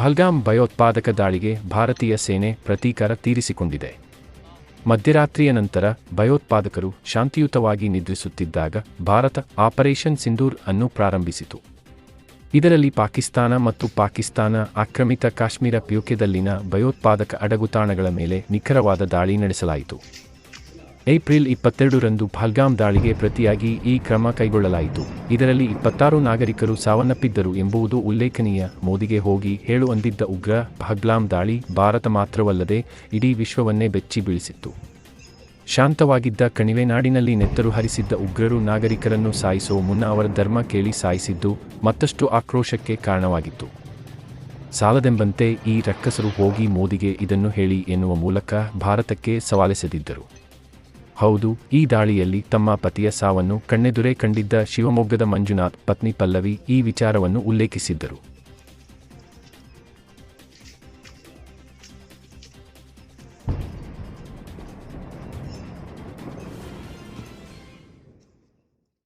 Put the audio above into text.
ಪಹಲ್ಗಾಮ್ ಭಯೋತ್ಪಾದಕ ದಾಳಿಗೆ ಭಾರತೀಯ ಸೇನೆ ಪ್ರತೀಕಾರ ತೀರಿಸಿಕೊಂಡಿದೆ. ಮಧ್ಯರಾತ್ರಿಯ ನಂತರ ಭಯೋತ್ಪಾದಕರು ಶಾಂತಿಯುತವಾಗಿ ನಿದ್ರಿಸುತ್ತಿದ್ದಾಗ ಭಾರತ ಆಪರೇಷನ್ ಸಿಂಧೂರ್ ಅನ್ನು ಪ್ರಾರಂಭಿಸಿತು. ಇದರಲ್ಲಿ ಪಾಕಿಸ್ತಾನ ಮತ್ತು ಪಾಕಿಸ್ತಾನ ಆಕ್ರಮಿತ ಕಾಶ್ಮೀರ ಪ್ಯೂಕೆದಲ್ಲಿನ ಭಯೋತ್ಪಾದಕ ಅಡಗುತಾಣಗಳ ಮೇಲೆ ನಿಖರವಾದ ದಾಳಿ ನಡೆಸಲಾಯಿತು. ಏಪ್ರಿಲ್ ಇಪ್ಪತ್ತೆರಡರಂದು ಪಹಲ್ಗಾಮ್ ದಾಳಿಗೆ ಪ್ರತಿಯಾಗಿ ಈ ಕ್ರಮ ಕೈಗೊಳ್ಳಲಾಯಿತು. ಇದರಲ್ಲಿ ಇಪ್ಪತ್ತಾರು ನಾಗರಿಕರು ಸಾವನ್ನಪ್ಪಿದ್ದರು ಎಂಬುದು ಉಲ್ಲೇಖನೀಯ. ಮೋದಿಗೆ ಹೋಗಿ ಹೇಳು ಅಂದಿದ್ದ ಉಗ್ರ ಪಹಲ್ಗಾಮ್ ದಾಳಿ ಭಾರತ ಮಾತ್ರವಲ್ಲದೆ ಇಡೀ ವಿಶ್ವವನ್ನೇ ಬೆಚ್ಚಿ ಬೀಳಿಸಿತ್ತು. ಶಾಂತವಾಗಿದ್ದ ಕಣಿವೆ ನಾಡಿನಲ್ಲಿ ನೆತ್ತರು ಹರಿಸಿದ್ದ ಉಗ್ರರು ನಾಗರಿಕರನ್ನು ಸಾಯಿಸೋ ಮುನ್ನ ಅವರ ಧರ್ಮ ಕೇಳಿ ಸಾಯಿಸಿದ್ದು ಮತ್ತಷ್ಟು ಆಕ್ರೋಶಕ್ಕೆ ಕಾರಣವಾಗಿತ್ತು. ಸಾಲದೆಂಬಂತೆ ಈ ರಕ್ಕಸರು ಹೋಗಿ ಮೋದಿಗೆ ಇದನ್ನು ಹೇಳಿ ಎನ್ನುವ ಮೂಲಕ ಭಾರತಕ್ಕೆ ಸವಾಲೆಸೆದಿದ್ದರು. ಹೌದು, ಈ ದಾಳಿಯಲ್ಲಿ ತಮ್ಮ ಪತಿಯ ಸಾವನ್ನು ಕಣ್ಣೆದುರೇ ಕಂಡಿದ್ದ ಶಿವಮೊಗ್ಗದ ಮಂಜುನಾಥ್, ಪತ್ನಿ ಪಲ್ಲವಿ ಈ ವಿಚಾರವನ್ನು ಉಲ್ಲೇಖಿಸಿದ್ದರು.